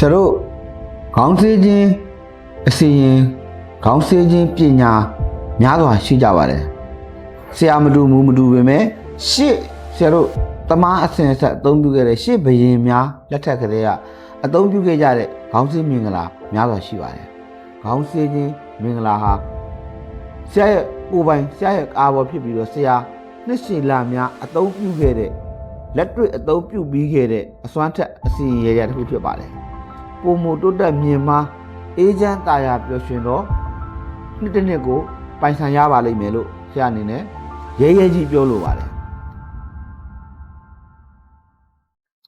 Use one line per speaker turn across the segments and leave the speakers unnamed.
ဆရာတို့ခေါင်းစည်းခြင်းအစီရင်ခေါင်းစည်းခြင်းပညာများစွာရှိကြပါတယ်ဆရာမတူမူမတူပေမဲ့ရှေ့ဆရာတို့တမားအစဉ်အဆက်အသုံးပြုခဲ့တဲ့ရှေ့ဘယင်များလက်ထက်ကလေးကအသုံးပြုခဲ့ကြတဲ့ခေါင်းစည်းမင်္ဂလာများစွာရှိပါတယ်ခေါင်းစည်းခြင်းမင်္ဂလာဟာဆရာရဲ့ကိုယ်ပိုင်ဆရာရဲ့အာဘော်ဖြစ်ပြီးတော့ဆရာနှစ်ရှည်လာများအသုံးပြုခဲ့တဲ့လက်တွေ့အသုံးပြုပြီးခဲ့တဲ့အစွမ်းထက်အစီရင်ရရတစ်ခုဖြစ်ပါတယ် ပုံမတိုးတက်မြင်မာအေးချမ်းတာယာပျော်ရွှင်တော့နှစ်တစ်နှစ်ကိုပိုင်ဆိုင်ရပါလိမ့်မယ်လို့ဆရာအနေနဲ့ရဲရဲကြီးပြောလိုပါတယ်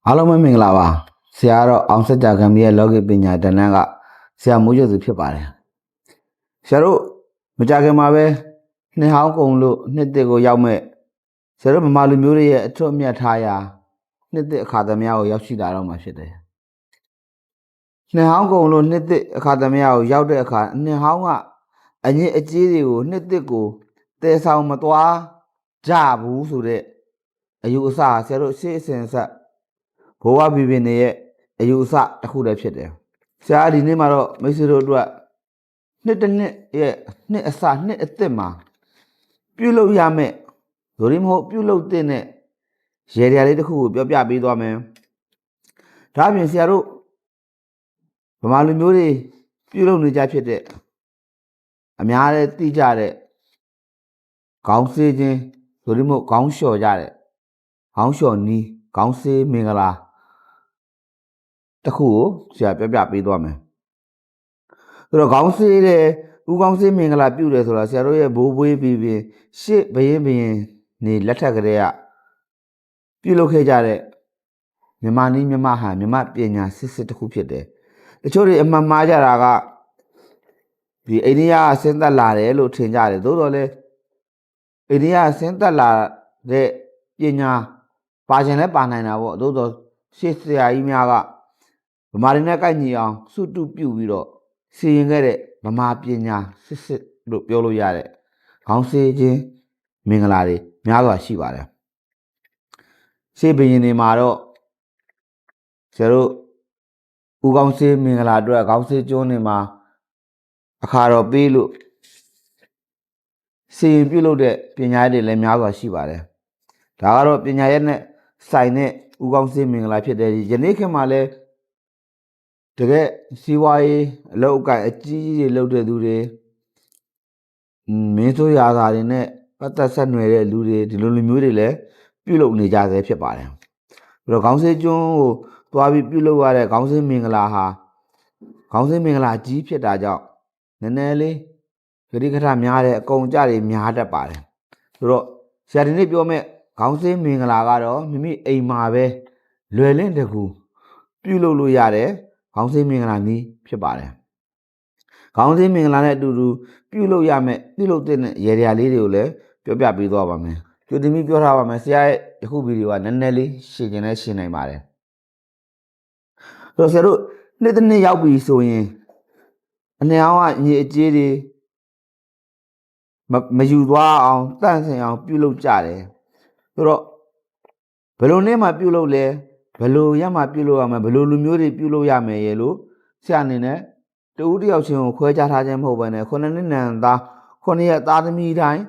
အားလုံးပဲမင်္ဂလာပါဆရာကတော့အောင်စကြကံမီရဲ့လောကီပညာတဏ္ဍကဆရာမိုးကျော်သူဖြစ်ပါတယ်ဆရာတို့မကြခင်မှာပဲနှစ်ဟောင်းကုံလို့နှစ်တစ်ကိုရောက်မဲ့ဆရာတို့မမလူမျိုးတွေရဲ့အထွတ်အမြတ်ထားရာနှစ်တစ်အခါသမယကိုရောက်ရှိလာတော့မှာဖြစ်တယ် နှစ်ဟောင်းကုံလို့နှစ်သစ်အခါသမယကိုရောက်တဲ့အခါနှစ်ဟောင်းကအငစ်အကြေးတွေကိုနှစ်သစ်ကိုတည်ဆောင်မသွားကြဘူးဆိုတဲ့အယူအဆဆရာတို့ရှေ့အစဉ်ဆက်ဘဝဘီဘင်တွေရဲ့အယူအဆတစ်ခုတည်းဖြစ်တယ်ဆရာဒီနေ့မှာတော့မိတ်ဆွေတို့အတွက်နှစ်တစ်နှစ်ရဲ့နှစ်အစနှစ်အသစ်မှာပြုလုပ်ရမယ်ဒိုရင်းမဟုတ်ပြုလုပ်တဲ့နဲ့ရေရလေးတစ်ခုကိုပြောပြပေးသွားမယ်ဒါအပြင်ဆရာတို့ ဗမာလူမျိုးတွေပြုလုပ်နေကြဖြစ်တဲ့အများနဲ့တိကြတဲ့ခေါင်းဆေးခြင်းဆိုလိမ့်မို့ခေါင်းလျှော်ကြတဲ့ခေါင်းလျှော်နီးခေါင်းဆေးမင်္ဂလာတစ်ခုကိုဆရာပြပြပေးသွားမယ်ဆိုတော့ခေါင်းဆေးတဲ့ဦးခေါင်းဆေးမင်္ဂလာပြုတယ်ဆိုတာဆရာတို့ရဲ့ဘိုးဘွေးပြီးပြီးရှစ်ဘရင်ဘရင်နေလက်ထက်ကလေးကပြုလုပ်ခဲ့ကြတဲ့မြန်မာနီးမြန်မာဟန်မြန်မာပညာစစ်စစ်တစ်ခုဖြစ်တယ် တချို့တွေအမှန်မှားကြတာကဒီအိန္ဒိယကဆင်းသက်လာတယ်လို့ထင်ကြတယ်သို့တော်လည်းအိန္ဒိယကဆင်းသက်လာတဲ့ပညာပါခြင်းလည်းပါနိုင်တာပေါ့သို့တော်ရှေ့ဆရာကြီးများကဗမာတွေနဲ့ကိုက်ညီအောင်စုတုပြုပြီးတော့စီရင်ခဲ့တဲ့ဗမာပညာစစ်စစ်လို့ပြောလို့ရတဲ့ခေါင်းစည်းခြင်းမင်္ဂလာတွေများစွာရှိပါတယ်ရှေ့ဘရင်တွေမှာတော့ဆရာတို့ ဦးကောင်းစေးမင်္ဂလာအတွက်ကောင်းစေးကျွန်းနေမှာအခါတော်ပေးလို့စီရင်ပြုတ်လို့တဲ့ပညာရေးတွေလည်းများစွာရှိပါတယ်။ဒါကတော့ပညာရေးနဲ့ဆိုင်တဲ့ဦးကောင်းစေးမင်္ဂလာဖြစ်တယ်ဒီယနေ့ခေတ်မှာလည်းတကယ်စီးပွားရေးအလုပ်အကန့်အကြီးကြီးတွေလုပ်တဲ့သူတွေอืมမင်းဆိုရာသာတွေနဲ့ပတ်သက်ဆက်နွယ်တဲ့လူတွေဒီလိုလူမျိုးတွေလည်းပြုတ်လုပ်နေကြဆဲဖြစ်ပါတယ်။ပြီးတော့ကောင်းစေးကျွန်းကို သွားပြီးပြုလုပ်ရတဲ့ခေါင်းစင်းမင်္ဂလာဟာခေါင်းစင်းမင်္ဂလာကြီးဖြစ်တာကြောင့်နည်းနည်းလေးဂရိကထများတဲ့အကုန်ကြတွေများတတ်ပါတယ်ဆိုတော့ဆရာဒီနေ့ပြောမဲ့ခေါင်းစင်းမင်္ဂလာကတော့မိမိအိမ်မှာပဲလွယ်လင့်တကူပြုလုပ်လို့ရတဲ့ခေါင်းစင်းမင်္ဂလာနည်းဖြစ်ပါတယ်ခေါင်းစင်းမင်္ဂလာနဲ့အတူတူပြုလုပ်ရမယ်ပြုလုပ်တဲ့ရေရာလေးတွေကိုလည်းပြောပြပေးသွားပါမယ်ကျူတင်ပြီးပြောထားပါမယ်ဆရာရဲ့ယခုဗီဒီယိုကနည်းနည်းလေးရှင်းကျင်လဲရှင်းနိုင်ပါတယ် ဆိုတော့ဆရာတို့နှစ်တစ်နှစ်ရောက်ပြီဆိုရင်အနေအောင်ကညီအကျေးတွေမမယူသွားအောင်တန့်စင်အောင် ပြုလုပ်ကြတယ်ဆိုတော့ဘယ်လိုနဲ့မှပြုလုပ်လဲဘယ်လိုရမှပြုလုပ်ရမလဲဘယ်လိုလူမျိုးတွေပြုလုပ်ရမယ်ရေလို့ဆရာအနေနဲ့တဦးတစ်ယောက်ချင်းကိုခွဲခြားထားခြင်းမဟုတ်ဘဲနဲ့ခုနှစ်နှစ်နံသားခုနှစ်ရက်သားသမီးတိုင်း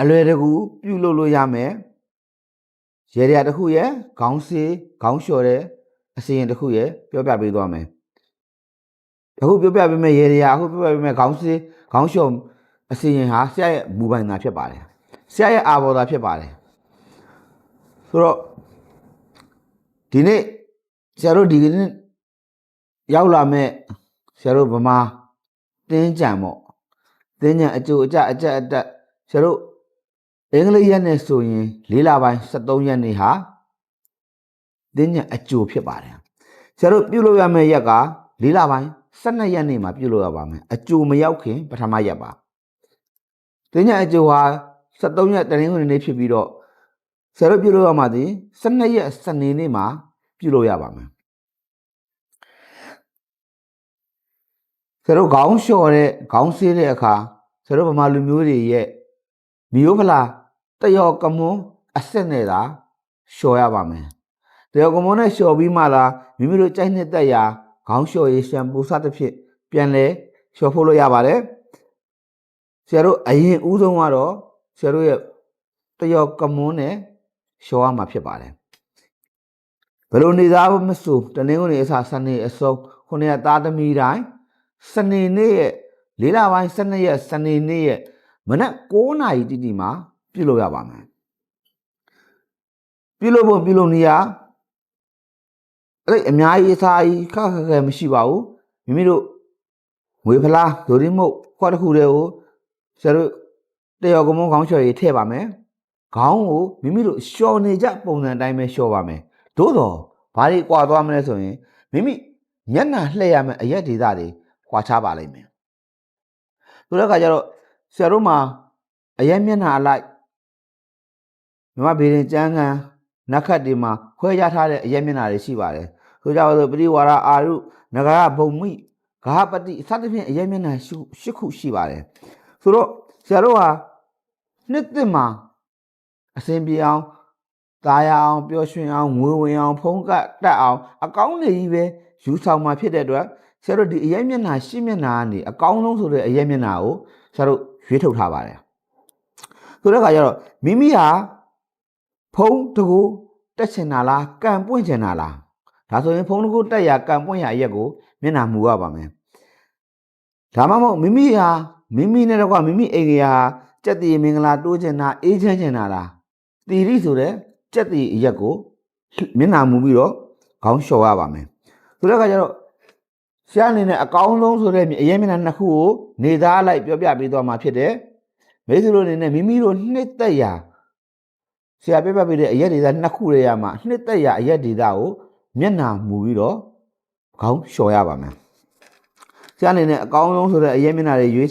အလွယ်တကူပြုလုပ်လို့ရမယ်ရေရတစ်ခုရဲ့ခေါင်းစေးခေါင်းလျှော်တဲ့ အစီရင်တစ်ခုရဲ့ပြောပြပေးသွားမယ်အခုပြောပြပေးမယ်ရေရာအခုပြောပြပေးမယ်ခေါင်းစည်းခေါင်းလျှော်အစီရင်ဟာဆရာရဲ့မူပိုင်သာဖြစ်ပါတယ်ဆရာရဲ့အာဘော်သာဖြစ်ပါတယ်ဆိုတော့ဒီနေ့ဆရာတို့ဒီနေ့ရောက်လာမဲ့ဆရာတို့ဗမာတင်းကြံပေါ့တင်းကြံအကျိုးအကြအကြက်အတက်ဆရာတို့အင်္ဂလိပ်ရက်နဲ့ဆိုရင်၄လပိုင်း73ရက်နေ့ဟာ တင်းညံအကျိုဖြစ်ပါတယ်ဆရာတို့ပြုလုပ်ရမယ့်ရက်က၄လပိုင်း12ရက်နေ့မှာပြုလုပ်ရပါမယ်အကျိုမရောက်ခင်ပထမရက်ပါတင်းညံအကျိုဟာ73ရက်တနင်္ဂနွေနေ့ဖြစ်ပြီးတော့ဆရာတို့ပြုလုပ်ရမှာဒီ12ရက်စနေနေ့မှာပြုလုပ်ရပါမယ်ဆရာတို့ခေါင်းလျှော်တဲ့ခေါင်းဆေးတဲ့အခါဆရာတို့ဗမာလူမျိုးတွေရဲ့မျိုးဖလာတယောကမွန်းအစ်စ်နဲ့သာလျှော်ရပါမယ် တရားကမွန်နဲ့လျှော်ပြီးမှလားမိမိတို့ကြိုက်နှစ်သက်ရာခေါင်းလျှော်ရည်ရှမ်ပူစသဖြင့်ပြန်လဲလျှော်ဖို့လို့ရပါတယ်ဆရာတို့အရင်ဦးဆုံးကတော့ဆရာတို့ရဲ့တယောက်ကမွန်းနဲ့လျှော်ရမှာဖြစ်ပါတယ်ဘယ်လိုနေသားမဆိုတနင်္ဂနွေအစားစနေအစုံခုနှစ်ရက်သားသမီးတိုင်းစနေနေ့ရဲ့လေးလပိုင်းစနေရက်စနေနေ့ရဲ့မနက်9နာရီတိတိမှာပြုလုပ်ရပါမယ်ပြုလုပ်ဖို့ပြုလုပ်နေရ အဲ့အများကြီးအစာကြီးခက်ခက်ခဲမရှိပါဘူးမိမိတို့ငွေဖလားဒိုရီမုတ်ခွက်တစ်ခုတည်းကိုဆရာတို့တယောက်ကမုန်းခေါင်းလျှော်ရည်ထည့်ပါမယ်ခေါင်းကိုမိမိတို့လျှော်နေကြပုံစံအတိုင်းပဲလျှော်ပါမယ်သို့တော့ဘာတွေကွာသွားမလဲဆိုရင်မိမိမျက်နှာလှည့်ရမယ်အရက်ဒေသတွေကွာခြားပါလိမ့်မယ်ဆိုတဲ့အခါကျတော့ဆရာတို့မှာအရက်မျက်နှာအလိုက်မြမဘေရင်ကျန်းကန်နက်ခတ်တွေမှာခွဲခြားထားတဲ့အရက်မျက်နှာတွေရှိပါတယ် ဆိုကြပါစို့ပရိဝါရအာရုနဂရဘုံမိဂဟပတိအစသဖြင့်အရေးမျက်နှာရှစ်ခုရှိပါတယ်ဆိုတော့ဆရာတို့ဟာနှစ်သစ်မှာအစဉ်ပြေအောင်သားရအောင်ပျော်ရွှင်အောင်ငွေဝင်အောင် ဖုံးကတတ်အောင်အကောင်းတွေကြီးပဲယူဆောင်มาဖြစ်တဲ့အတွက်ဆရာတို့ဒီအရေးမျက်နှာရှစ်မျက်နှာကနေအကောင်းဆုံးဆိုတဲ့အရေးမျက်နှာကိုဆရာတို့ရွေးထုတ်ထားပါတယ်ဆိုတဲ့အခါကျတော့မိမိဟာဖုံးတကူတက်ချင်တာလားကံပွင့်ချင်တာလား ဒါဆိုရင်ဖုံးတကူတက်ရကံပွင့်ရအရက်ကိုမျက်နှာမူရပါမယ်ဒါမှမဟုတ်မိမိဟာမိမိနဲ့တော့ကမိမိအိမ်ကြီးဟာစက်တီမင်္ဂလာတိုးချင်တာအေးချမ်းချင်တာလားတီရိဆိုတဲ့စက်တီအရက်ကိုမျက်နှာမူပြီးတော့ခေါင်းလျှော်ရပါမယ်ဆိုတဲ့အခါကျတော့ဆရာအနေနဲ့အကောင်းဆုံးဆိုတဲ့အရင်မျက်နှာနှစ်ခုကိုနေသားလိုက်ပြောပြပေးသွားမှာဖြစ်တယ်မိတ်ဆွေတို့အနေနဲ့မိမိတို့နှစ်သက်ရာဆရာပြပြပေးတဲ့အရက်ဒေသနှစ်ခုတွေရမှာနှစ်သက်ရာအရက်ဒေသကို မျက်နှာမူပြီးတော့ခေါင်းလျှော်ရပါမယ်ဆရာအနေနဲ့အကောင်းဆုံးဆိုတဲ့အရက်မျက်နှာတွေရွေး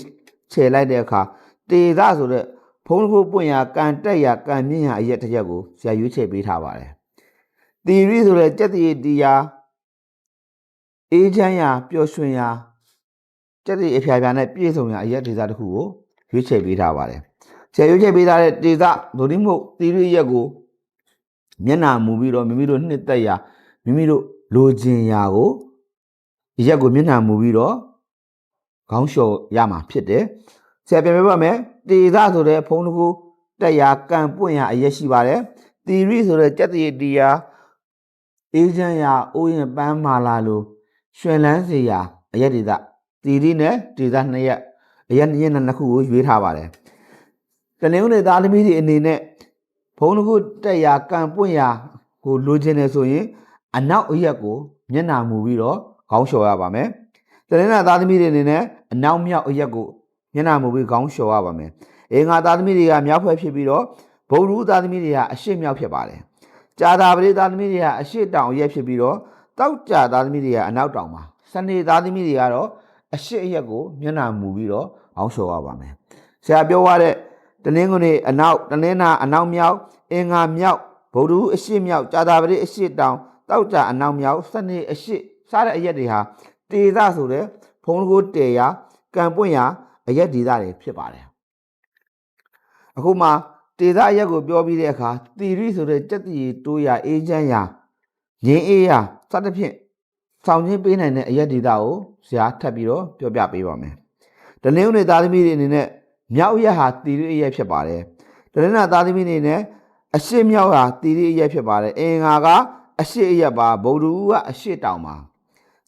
ချယ်လိုက်တဲ့အခါတေသဆိုတဲ့ဖုံးတစ်ခုပွင့်ရာကန်တက်ရာကန်မြင့်ရာအရက်တစ်ရက်ကိုဆရာရွေးချယ်ပေးထားပါတယ်တီရီဆိုတဲ့စက်တီတီယာအေးချမ်းရာပျော်ရွှင်ရာစက်တီအဖျားဖျားနဲ့ပြည့်စုံရာအရက်ဒေသတစ်ခုကိုရွေးချယ်ပေးထားပါတယ်ဆရာရွေးချယ်ပေးထားတဲ့ဒေသဒိုတိမို့တီရီရက်ကိုမျက်နာမူပြီးတော့မိမိတို့နှစ်သက်ရာ မိမိတို့လိုချင်ရာကိုရက်ကိုမျက်နှာမူပြီးတော့ခေါင်းလျှော်ရမှာဖြစ်တယ်ဆရာပြန်ပြပါမယ်တေသဆိုတဲ့ဖုံးတစ်ခုတက်ရာကံပွင့်ရာအရက်ရှိပါတယ်တီရိဆိုတဲ့စက်တရတီယာအေးချမ်းရာအိုးရင်ပန်းမာလာလိုရွှင်လန်းစေရာအရက်ဒေသတီရိနဲ့ဒေသနှစ်ရက်အရက်နှစ်ရက်နှစ်ခုကိုရွေးထားပါတယ်တနင်္ဂနွေသားသမီးတွေအနေနဲ့ဖုံးတစ်ခုတက်ရာကံပွင့်ရာကိုလိုချင်တယ်ဆိုရင် အနောက်အရက်ကိုမျက်နှာမူပြီးတော့ခေါင်းလျှော်ရပါမယ်တနင်္လာသားသမီးတွေအနေနဲ့အနောက်မြောက်အရက်ကိုမျက်နှာမူပြီးခေါင်းလျှော်ရပါမယ်အင်္ဂါသားသမီးတွေကမြောက်ဖွဲ့ဖြစ်ပြီးတော့ဗုဒ္ဓဦးသားသမီးတွေကအရှေ့မြောက်ဖြစ်ပါတယ်ကြာတာပရိသားသမီးတွေကအရှေ့တောင်အရက်ဖြစ်ပြီးတော့တောက်ကြာသားသမီးတွေကအနောက်တောင်ပါစနေသားသမီးတွေကတော့အရှေ့အရက်ကိုမျက်နှာမူပြီးတော့ခေါင်းလျှော်ရပါမယ်ဆရာပြောရတဲ့တနင်္ဂနွေအနောက်တနင်္လာအနောက်မြောက်အင်္ဂါမြောက်ဗုဒ္ဓဦးအရှေ့မြောက်ကြာတာပရိအရှေ့တောင် တောက်ကြအနောက်မြောက်စနေအရှိစားတဲ့အရက်တွေဟာတေသဆိုတဲ့ဖုံးကိုတေရာကံပွင့်ရာအရက်ဒေသတွေဖြစ်ပါတယ်အခုမှတေသအရက်ကိုပြောပြီးတဲ့အခါတီရိဆိုတဲ့စက်တီတိုးရာအေးချမ်းရာငင်းအေးရာစသဖြင့်ဆောင်ချင်းပေးနိုင်တဲ့အရက်ဒေသကိုဆရာထပ်ပြီးတော့ပြောပြပေးပါမယ်တနင်္ဂနွေသားသမီးတွေအနေနဲ့မြောက်ရက်ဟာတီရိအရက်ဖြစ်ပါတယ်တနင်္လာသားသမီးတွေနဲ့အရှိမြောက်ဟာတီရိအရက်ဖြစ်ပါတယ်အင်္ဂါက အရှိအရက်ပါဗုဒ္ဓဦးကအရှိတောင်ပါ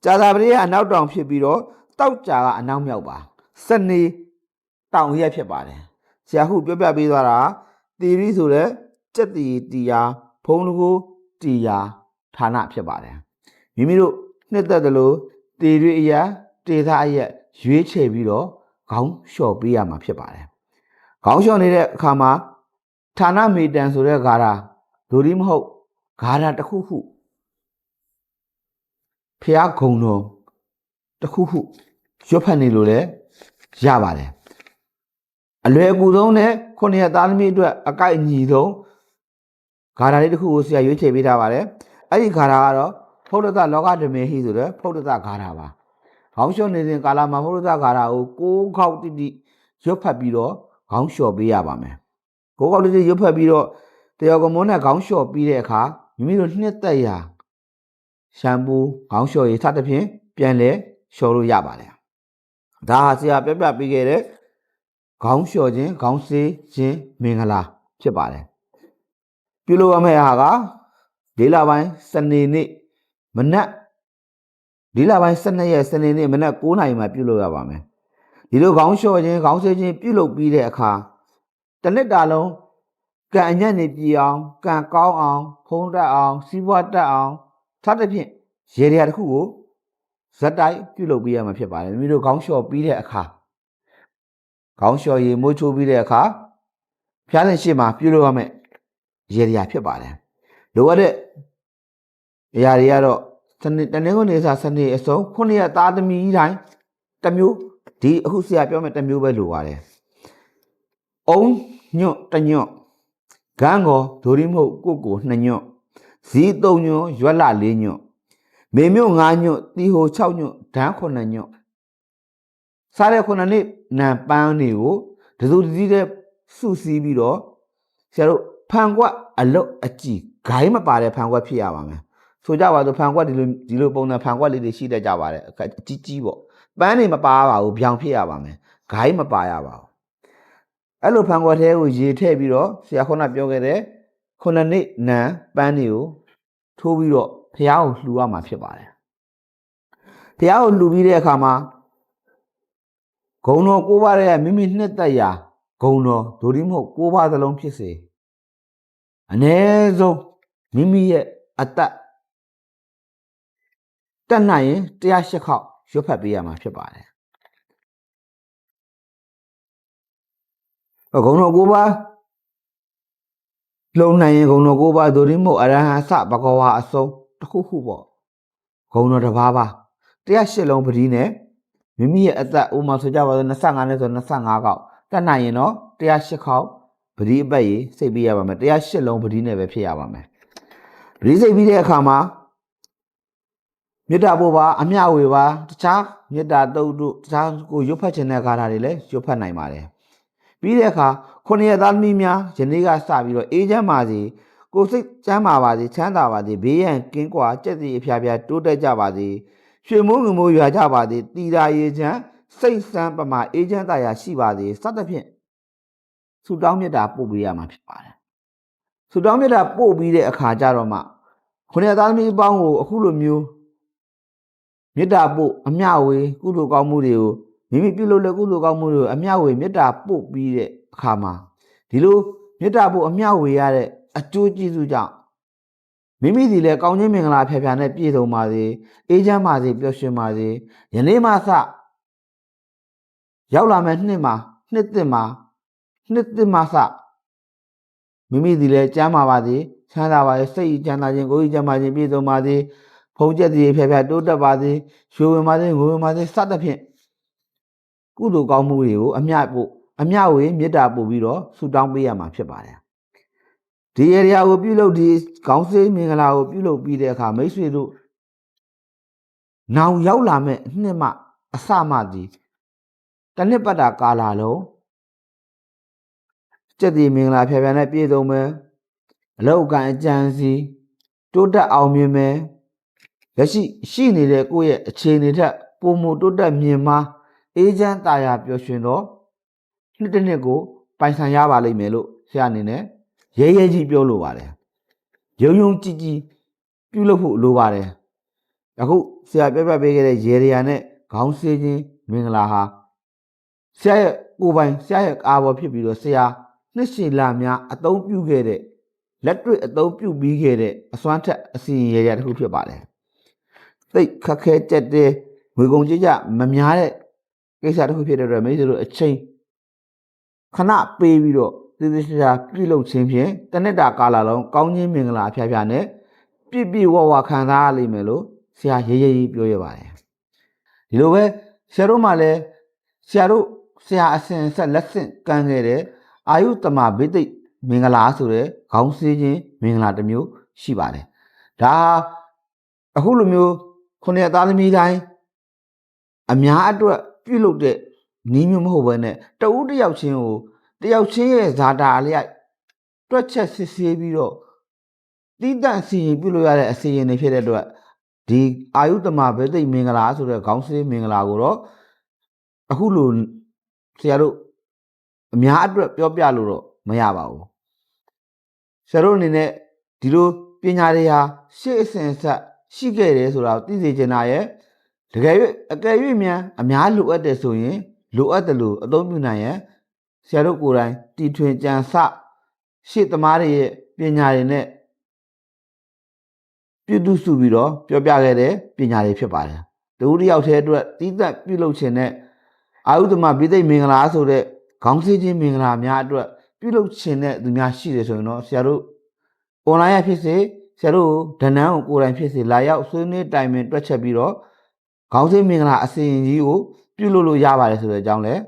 ကြာသာပတိကအနောက်တောင်ဖြစ်ပြီးတော့တောက်ကြာကအနောက်မြောက်ပါစနေတောင်ရက်ဖြစ်ပါတယ်ဆရာဟုပြောပြပေးသွားတာတီရီဆိုတဲ့စက်တီတီယာဖုံးတကူတီယာဌာနဖြစ်ပါတယ်မိမိတို့နှစ်သက်တယ်လို့တီရီအရာတေသာအရက်ရွေးချယ်ပြီးတော့ခေါင်းလျှော်ပေးရမှာဖြစ်ပါတယ်ခေါင်းလျှော်နေတဲ့အခါမှာဌာနမေတံဆိုတဲ့ဂါရာဒိုရီမဟုတ် ဂါရတစ်ခုခုဖျားခုံတော်တစ်ခုခုရွတ်ဖတ်နေလို့လည်းရပါတယ်အလွယ်အကူဆုံးနဲ့ခုနှစ်ရက်သားသမီးအတွက်အကိုက်အညီဆုံးဂါရလေးတစ်ခုကိုဆရာရွေးချယ်ပေးထားပါတယ်အဲ့ဒီဂါရကတော့ဖုဒ္ဒတလောကဓမေဟိဆိုတဲ့ဖုဒ္ဒတဂါရပါခေါင်းလျှော်နေစဉ်ကာလမှာဖုဒ္ဒတဂါရကိုကိုးခေါက်တိတိရွတ်ဖတ်ပြီးတော့ခေါင်းလျှော်ပေးရပါမယ်ကိုးခေါက်တိတိရွတ်ဖတ်ပြီးတော့တယောက်ကမွန်းနဲ့ခေါင်းလျှော်ပြီးတဲ့အခါ မိမိတို့နှစ်သက်ရာရှမ်ပူခေါင်းလျှော်ရည်စသဖြင့်ပြန်လဲလျှော်လို့ရပါတယ်ဒါဟာဆရာပြပြပေးခဲ့တဲ့ခေါင်းလျှော်ခြင်းခေါင်းဆေးခြင်းမင်္ဂလာဖြစ်ပါတယ်ပြုလုပ်ရမယ့်ဟာကဒေးလာပိုင်းစနေနေ့မနက်ဒီလပိုင်း12ရက်စနေနေ့မနက်9:00နာရီမှာပြုလုပ်ရပါမယ်ဒီလိုခေါင်းလျှော်ခြင်းခေါင်းဆေးခြင်းပြုလုပ်ပြီးတဲ့အခါတစ်နှစ်တာလုံး ကံအညံ့နေပြည်အောင်ကံကောင်းအောင်ဖုံးတတ်အောင်စီးပွားတက်အောင်စသဖြင့်ရေရာတစ်ခုကိုဇက်တိုက်ပြုလုပ်ပေးရမှာဖြစ်ပါတယ်မိမိတို့ခေါင်းလျှော်ပြီးတဲ့အခါခေါင်းလျှော်ရည်မိုးချိုးပြီးတဲ့အခါဖျားတဲ့ရှေ့မှာပြုလုပ်ရမယ်ရေရာဖြစ်ပါတယ်လိုအပ်တဲ့အရာတွေကတော့စနေတနေ့ကနေစားစနေအစုံခုနှစ်ရက်သားသမီးတိုင်းတစ်မျိုးဒီအခုဆရာပြောမယ်တစ်မျိုးပဲလိုပါတယ်။အုံညွတ်တညွတ် ဂန်းကောဒိုရီမဟုတ်ကိုကိုနှစ်ညွတ်ဇီးသုံးညွတ်ရွက်လာလေးညွတ်မေမြွတ်ငါးညွတ်တီဟို6ညွတ်ဒန်းခုနှစ်ညွတ်စားတဲ့ခုနှစ်နှစ်နံပန်းတွေကိုဒဇူတစည်းတဲ့စုစည်းပြီးတော့ဆရာတို့ဖန်ကွက်အလုတ်အကြည့်ဂိုင်းမပါတဲ့ဖန်ကွက်ဖြစ်ရပါမယ်ဆိုကြပါစို့ဖန်ကွက်ဒီလိုဒီလိုပုံစံဖန်ကွက်လေးတွေရှိတတ်ကြပါတယ်အခက်အကြီးကြီးပေါ့ပန်းတွေမပါပါဘူးပြောင်ဖြစ်ရပါမယ်ဂိုင်းမပါရပါဘူး အဲ့လိုဖန်ကွက်ထဲကိုရေထည့်ပြီးတော့ဆရာခုနပြောခဲ့တဲ့ခုနှစ်နှစ်နံပန်းတွေကိုထိုးပြီးတော့ဖះကိုလှူရမှာဖြစ်ပါတယ်ဖះကိုလှူပြီးတဲ့အခါမှာဂုံတော်ကိုးပါးရဲ့မိမိနှစ်သက်ရာဂုံတော်ဒိုဒီမဟုတ်ကိုးပါးသလုံးဖြစ်စေအ ਨੇ ဆုံးမိမိရဲ့အသက်တက်နိုင်ရင်108ခေါက်ရွတ်ဖတ်ပေးရမှာဖြစ်ပါတယ်။ ဂုံတော်ကိုးပါးလုံနိုင်ရင်ဂုံတော်ကိုးပါးဒိုရင်းမို့အရဟံစဘဂဝါအစုံတစ်ခုခုပေါ့။ဂုံတော်တစ်ပါးပါ108လုံးပတိနဲ့မိမိရဲ့အသက်ဥမာဆိုကြပါစို့25နဲ့ဆို25ခေါက်တက်နိုင်ရင်တော့108ခေါက်ပတိအပတ်ရေးစိတ်ပေးရပါမယ်108လုံးပတိနဲ့ပဲဖြစ်ရပါမယ်။ပတိစိတ်ပြီးတဲ့အခါမှာမေတ္တာပို့ပါအမျှဝေပါတခြားမေတ္တာတုတ်တို့တခြားကိုရွတ်ဖတ်ခြင်းတဲ့ဂါထာတွေလည်းရွတ်ဖတ်နိုင်ပါတယ် ပြီးတဲ့အခါခုနှစ်ရက်သားသမီးများယနေ့ကစပြီးတော့အေးချမ်းပါစေကိုယ်စိတ်ချမ်းသာပါစေချမ်းသာပါစေဘေးရန်ကင်းကွာကြက်စီအဖျားဖျားတိုးတက်ကြပါစေရွှေမိုးငမိုးရွာကြပါစေတီတာရေချမ်းစိတ်ဆန်းပမာအေးချမ်းသာယာရှိပါစေစသဖြင့်ဆုတောင်းမေတ္တာပို့ပေးရမှာဖြစ်ပါတယ်ဆုတောင်းမေတ္တာပို့ပြီးတဲ့အခါကျတော့မှခုနှစ်သားသမီးအပေါင်းကိုအခုလိုမျိုးမေတ္တာပို့အမျှဝေကုသိုလ်ကောင်းမှုတွေကို မိမိပြုလုပ်တဲ့ကုသိုလ်ကောင်းမှုတွေကိုအမျှဝေမေတ္တာပို့ပြီးတဲ့အခါမှာဒီလိုမေတ္တာပို့အမျှဝေရတဲ့အကျိုးကျေးဇူးကြောင့်မိမိဒီလေကောင်းခြင်းမင်္ဂလာဖျာဖျာနဲ့ပြည့်စုံပါစေအေးချမ်းပါစေပျော်ရွှင်ပါစေယနေ့မှစရောက်လာမယ့်နှစ်မှာနှစ်သစ်မှာနှစ်သစ်မှာစမိမိဒီလေကျမ်းပါပါစေချမ်းသာပါစေစိတ်ချမ်းသာခြင်းကိုယ်ချမ်းသာခြင်းပြည့်စုံပါစေဖုံးချက်တည်းဖျက်ဖျက်တိုးတက်ပါစေရွှေဝင်ပါစေငွေဝင်ပါစေစသဖြင့် ကုသိုလ်ကောင်းမှုတွေကိုအမျှပို့အမျှဝေမေတ္တာပို့ပြီးတော့ဆုတောင်းပေးရမှာဖြစ်ပါတယ်ဒီ area ကိုပြုလုပ်ဒီခေါင်းစည်းမင်္ဂလာကိုပြုလုပ်ပြီးတဲ့အခါမိတ်ဆွေတို့နောင်ရောက်လာမဲ့နှစ်မှအစမှဒီတနှစ်ပတ်တာကာလာလုံးစက်တီမင်္ဂလာဖျာဖျာနဲ့ပြည့်စုံမယ်အလောက်ကန်အကြံစီတိုးတက်အောင်မြင်မယ်လက်ရှိရှိနေတဲ့ကိုယ့်ရဲ့အခြေအနေထက်ပုံမတိုးတက်မြင်မာ အေးချမ်းတာယာပျော်ရွှင်တော့နှစ်တစ်နှစ်ကိုပိုင်ဆိုင်ရပါလိမ့်မယ်လို့ဆရာအနေနဲ့ရဲရဲကြီးပြောလိုပါတယ်။ယုံယုံကြည်ကြည်ပြုလုပ်ဖို့လိုပါတယ်။အခုဆရာပြပြပေးခဲ့တဲ့ရေရယာနဲ့ခေါင်းဆေးခြင်းမင်္ဂလာဟာဆရာရဲ့ကိုယ်ပိုင်ဆရာရဲ့အာဘော်ဖြစ်ပြီးတော့ဆရာနှစ်ရှည်လာများအသုံးပြုခဲ့တဲ့လက်တွေ့အသုံးပြုပြီးခဲ့တဲ့အစွမ်းထက်အစီရင်ရေရတစ်ခုဖြစ်ပါတယ်။သိခက်ခဲကြက်တဲ့ငွေကုန်ကြကြမများတဲ့ ကိစ္စတစ်ခုဖြစ်တဲ့အတွက်မိတ်ဆွေတို့အချိန်ခဏပေးပြီးတော့သေသေးချာချာပြုလုပ်ခြင်းဖြင့်တနစ်တာကာလလုံးကောင်းခြင်းမင်္ဂလာအဖျားဖျားနဲ့ပြည့်ပြည့်ဝဝခံစားရလိမ့်မယ်လို့ဆရာရေးရေးပြောရပါတယ်ဒီလိုပဲဆရာတို့မှလည်းဆရာတို့ဆရာအစဉ်ဆက်လက်ဆင့်ကမ်းခဲ့တဲ့အာယုတမဘိသိက်မင်္ဂလာဆိုတဲ့ခေါင်းစည်းခြင်းမင်္ဂလာတစ်မျိုးရှိပါတယ်ဒါအခုလိုမျိုးခုနှစ်သားသမီးတိုင်းအများအတွက် ပြုလုပ်တဲ့နီးမျိုးမဟုတ်ဘဲနဲ့တဦးတယောက်ချင်းကိုတယောက်ချင်းရဲ့ဇာတာအလျက်တွက်ချက်စစ်ဆေးပြီးတော့တိတန့်စီရင်ပြုလို့ရတဲ့အစီရင်တွေဖြစ်တဲ့အတွက်ဒီအာယုတမဘဲသိတ်မင်္ဂလာဆိုတဲ့ခေါင်းစည်းမင်္ဂလာကိုတော့အခုလိုဆရာတို့အများအတွက်ပြောပြလို့တော့မရပါဘူးဆရာတို့အနေနဲ့ဒီလိုပညာတွေဟာရှေ့အစဉ်ဆက်ရှိခဲ့တယ်ဆိုတာကိုသိစေချင်တာရဲ့တ ကယ်၍အကယ်၍မြန်အများလိုအပ်တယ်ဆိုရင်လိုအပ်တယ်လို့အသုံးပြုနိုင်ရဲ့ဆရာတို့ကိုယ်တိုင်တီထွင်ကြံစရှေ့သမားတွေရဲ့ပညာတွေနဲ့ပြုစုစုပြီးတော့ပြောပြခဲ့တဲ့ပညာတွေဖြစ်ပါတယ်။တဦးတစ်ယောက်တည်းအတွက်တီးသက်ပြုလုပ်ခြင်းနဲ့အာဟုသမပိသိက်မင်္ဂလာဆိုတဲ့ခေါင်းစည်းခြင်းမင်္ဂလာများအတွက်ပြုလုပ်ခြင်းတဲ့သူများရှိတယ်ဆိုရင်တော့ဆရာတို့ online ရဖြစ်စေဆရာတို့ဒဏ္ဍန်းကိုကိုယ်တိုင်ဖြစ်စေလာရောက်ဆွေးနွေးတိုင်ပင်တွက်ချက်ပြီးတော့ ခေါင်းစည်းမင်္ဂလာအစီအရင်ကြီးကိုပြုလုပ်လို့ရပါတယ်ဆိုတဲ့အကြောင်းလည်း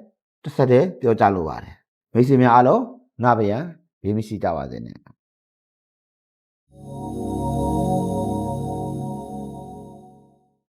တစ်ဆက်တည်းပြောကြလိုပါတယ်။မိတ်ဆွေများအားလုံးနဗယံဘေးမရှိကြပါစေနဲ့။